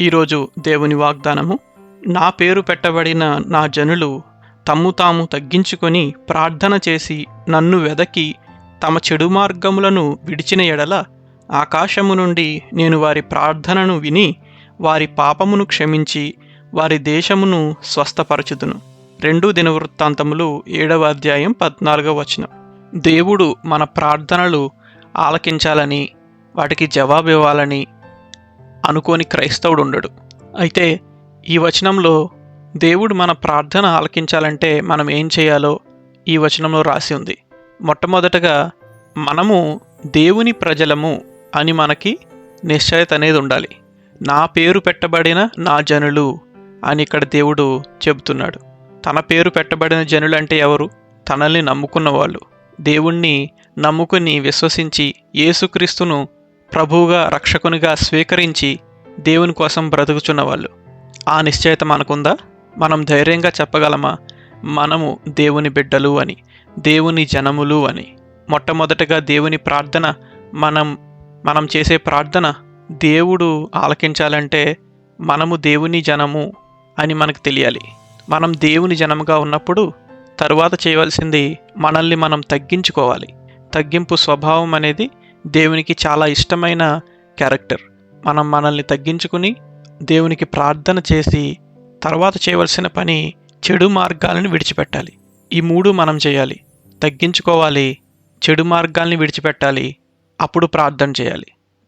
ఈరోజు దేవుని వాగ్దానము. నా పేరు పెట్టబడిన నా జనులు తమ్ము తాము తగ్గించుకొని ప్రార్థన చేసి నన్ను వెదకి తమ చెడు మార్గములను విడిచిన ఎడల ఆకాశము నుండి నేను వారి ప్రార్థనను విని వారి పాపమును క్షమించి వారి దేశమును స్వస్థపరచుదును. రెండు దినవృత్తాంతములు ఏడవ అధ్యాయం పద్నాలుగవ వచనం. దేవుడు మన ప్రార్థనలు ఆలకించాలని వాటికి జవాబు ఇవ్వాలని అనుకోని క్రైస్తవుడు ఉండడు అయితే ఈ వచనంలో దేవుడు మన ప్రార్థన ఆలకించాలంటే మనం ఏం చేయాలో ఈ వచనంలో రాసి ఉంది. మొట్టమొదటగా మనము దేవుని ప్రజలము అని మనకి నిశ్చయత అనేది ఉండాలి. నా పేరు పెట్టబడిన నా జనులు అని ఇక్కడ దేవుడు చెబుతున్నాడు. తన పేరు పెట్టబడిన జనులు అంటే ఎవరు? తనల్ని నమ్ముకున్న వాళ్ళు. దేవుణ్ణి నమ్ముకుని విశ్వసించి యేసుక్రీస్తును ప్రభువుగా రక్షకునిగా స్వీకరించి దేవుని కోసం బ్రతుకుచున్న వాళ్ళు. ఆ నిశ్చయత మనకుందా? మనం ధైర్యంగా చెప్పగలమా? మనము దేవుని బిడ్డలు అని దేవుని జనములు అని. మొట్టమొదటగా దేవుని ప్రార్థన మనం మనం చేసే ప్రార్థన దేవుడు ఆలకించాలంటే మనము దేవుని జనము అని మనకు తెలియాలి. మనం దేవుని జనముగా ఉన్నప్పుడు తరువాత చేయవలసింది మనల్ని మనం తగ్గించుకోవాలి. తగ్గింపు స్వభావం అనేది దేవునికి చాలా ఇష్టమైన క్యారెక్టర్. మనం మనల్ని తగ్గించుకుని దేవునికి ప్రార్థన చేసి తర్వాత చేయవలసిన పని చెడు మార్గాలను విడిచిపెట్టాలి. ఈ మూడు మనం చేయాలి. తగ్గించుకోవాలి చెడు మార్గాల్ని విడిచిపెట్టాలి అప్పుడు ప్రార్థన చేయాలి.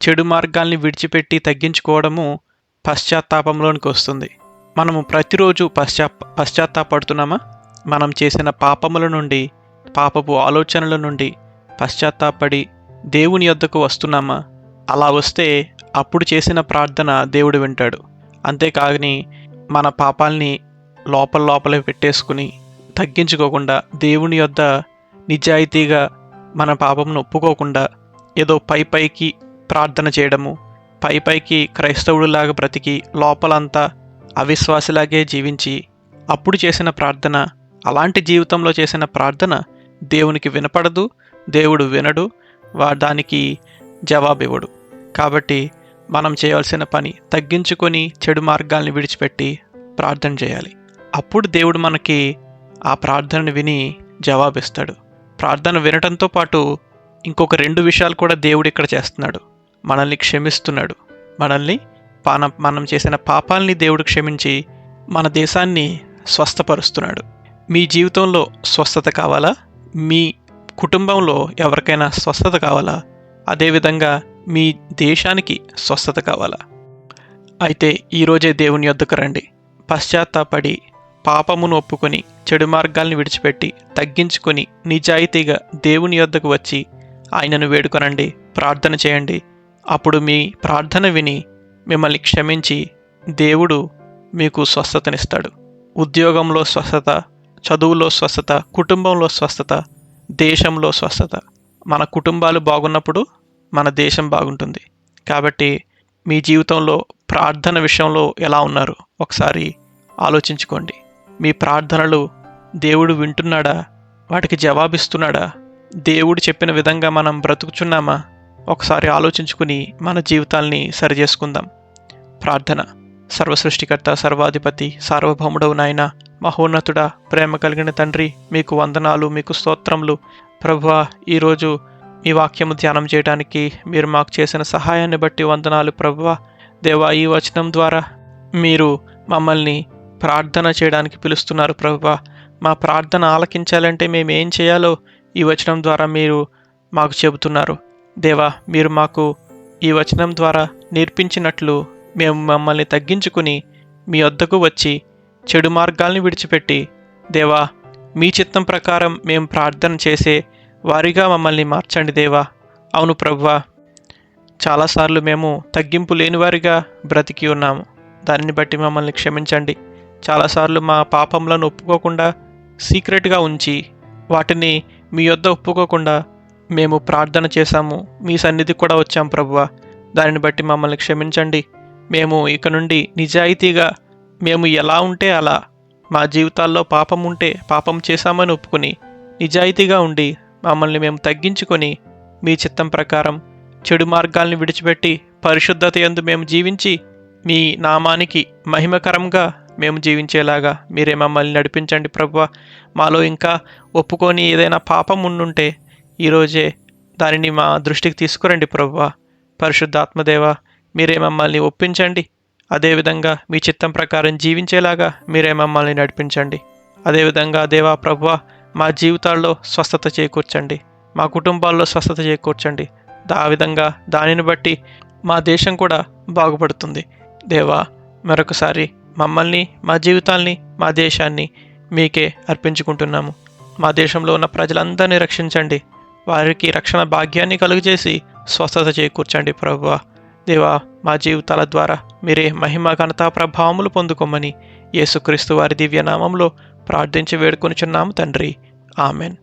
చెడు మార్గాల్ని విడిచిపెట్టి తగ్గించుకోవడము పశ్చాత్తాపంలోనికి వస్తుంది. మనము ప్రతిరోజు పశ్చా పశ్చాత్తాపడుతున్నామా? మనం చేసిన పాపముల నుండి పాపపు ఆలోచనల నుండి పశ్చాత్తాపడి దేవుని యొద్దకు వస్తున్నామా? అలా వస్తే అప్పుడు చేసిన ప్రార్థన దేవుడు వింటాడు. అంతేకాని మన పాపాల్ని లోపల లోపలే పెట్టేసుకుని తగ్గించుకోకుండా దేవుని యొద్ద నిజాయితీగా మన పాపమును ఒప్పుకోకుండా ఏదో పై పైకి ప్రార్థన చేయడము పై పైకి క్రైస్తవుడిలాగా బ్రతికి లోపలంతా అవిశ్వాసిలాగే జీవించి అప్పుడు చేసిన ప్రార్థన అలాంటి జీవితంలో చేసిన ప్రార్థన దేవునికి వినపడదు దేవుడు వినడు దానికి జవాబివ్వడు. కాబట్టి మనం చేయాల్సిన పని తగ్గించుకొని చెడు మార్గాల్ని విడిచిపెట్టి ప్రార్థన చేయాలి. అప్పుడు దేవుడు మనకి ఆ ప్రార్థనను విని జవాబిస్తాడు. ప్రార్థన వినటంతో పాటు ఇంకొక రెండు విషయాలు కూడా దేవుడు ఇక్కడ చేస్తున్నాడు. మనల్ని క్షమిస్తున్నాడు. మనల్ని పాన మనం చేసిన పాపాల్ని దేవుడు క్షమించి మన దేశాన్ని స్వస్థపరుస్తున్నాడు. మీ జీవితంలో స్వస్థత కావాలా? మీ కుటుంబంలో ఎవరికైనా స్వస్థత కావాలా? అదేవిధంగా మీ దేశానికి స్వస్థత కావాలా? అయితే ఈరోజే దేవుని యొద్దకు రండి. పశ్చాత్తాపడి పాపమును ఒప్పుకొని చెడు మార్గాల్ని విడిచిపెట్టి తగ్గించుకొని నిజాయితీగా దేవుని యొద్దకు వచ్చి ఆయనను వేడుకొనండి ప్రార్థన చేయండి. అప్పుడు మీ ప్రార్థన విని మిమ్మల్ని క్షమించి దేవుడు మీకు స్వస్థతనిస్తాడు. ఉద్యోగంలో స్వస్థత చదువులో స్వస్థత కుటుంబంలో స్వస్థత దేశంలో స్వస్థత. మన కుటుంబాలు బాగున్నప్పుడు మన దేశం బాగుంటుంది. కాబట్టి మీ జీవితంలో ప్రార్థన విషయంలో ఎలా ఉన్నారు? ఒకసారి ఆలోచించుకోండి. మీ ప్రార్థనలు దేవుడు వింటున్నాడా? వాటికి జవాబిస్తున్నాడా? దేవుడు చెప్పిన విధంగా మనం బ్రతుకుచున్నామా? ఒకసారి ఆలోచించుకుని మన జీవితాల్ని సరిచేసుకుందాం. ప్రార్థన. సర్వసృష్టికర్త సర్వాధిపతి సార్వభౌముడవు నాయన మహోన్నతుడా ప్రేమ కలిగిన తండ్రి మీకు వందనాలు మీకు స్తోత్రములు. ప్రభువా ఈరోజు మీ వాక్యము ధ్యానం చేయడానికి మీరు మాకు చేసిన సహాయాన్ని బట్టి వందనాలు ప్రభువా. దేవా ఈ వచనం ద్వారా మీరు మమ్మల్ని ప్రార్థన చేయడానికి పిలుస్తున్నారు ప్రభువా. మా ప్రార్థన ఆలకించాలంటే మేము ఏం చేయాలో ఈ వచనం ద్వారా మీరు మాకు చెబుతున్నారు. దేవా మీరు మాకు ఈ వచనం ద్వారా నేర్పించినట్లు మేము మమ్మల్ని తగ్గించుకుని మీ వద్దకు వచ్చి చెడు మార్గాల్ని విడిచిపెట్టి దేవా మీ చిత్తం ప్రకారం మేము ప్రార్థన చేసే వారిగా మమ్మల్ని మార్చండి దేవా. అవును ప్రభువా చాలాసార్లు మేము తగ్గింపు లేనివారిగా బ్రతికి ఉన్నాము. దానిని బట్టి మమ్మల్ని క్షమించండి. చాలాసార్లు మా పాపంలను ఒప్పుకోకుండా సీక్రెట్గా ఉంచి వాటిని మీ యొద్ద ఒప్పుకోకుండా మేము ప్రార్థన చేశాము. మీ సన్నిధికి కూడా వచ్చాం ప్రభువ దానిని బట్టి మమ్మల్ని క్షమించండి. మేము ఇక నుండి నిజాయితీగా మేము ఎలా ఉంటే అలా. మా జీవితాల్లో పాపం ఉంటే పాపం చేశామని ఒప్పుకొని నిజాయితీగా ఉండి మమ్మల్ని మేము తగ్గించుకొని మీ చిత్తం ప్రకారం చెడు మార్గాల్ని విడిచిపెట్టి పరిశుద్ధత యందు మేము జీవించి మీ నామానికి మహిమకరంగా మేము జీవించేలాగా మీరే మమ్మల్ని నడిపించండి ప్రభు మాలో ఇంకా ఒప్పుకొని ఏదైనా పాపం ఉండుంటే ఈరోజే దానిని మా దృష్టికి తీసుకురండి ప్రభు పరిశుద్ధాత్మదేవ మీరే మమ్మల్ని ఒప్పించండి. అదేవిధంగా మీ చిత్తం ప్రకారం జీవించేలాగా మీరే మమ్మల్ని నడిపించండి. అదేవిధంగా దేవా ప్రభువ మా జీవితాల్లో స్వస్థత చేకూర్చండి. మా కుటుంబాల్లో స్వస్థత చేకూర్చండి. దా- ఆ విధంగా దానిని బట్టి మా దేశం కూడా బాగుపడుతుంది. దేవా మరొకసారి మమ్మల్ని మా జీవితాల్ని మా దేశాన్ని మీకే అర్పించుకుంటున్నాము. మా దేశంలో ఉన్న ప్రజలందరినీ రక్షించండి. వారికి రక్షణ భాగ్యాన్ని కలుగజేసి స్వస్థత చేకూర్చండి ప్రభువ. దేవా మా జీవితాల ద్వారా మీరే మహిమ ఘనతా ప్రభావములు పొందుకోమని యేసుక్రీస్తు వారి దివ్యనామంలో ప్రార్థించి వేడుకొనిచున్నాము తండ్రి. ఆమెన్.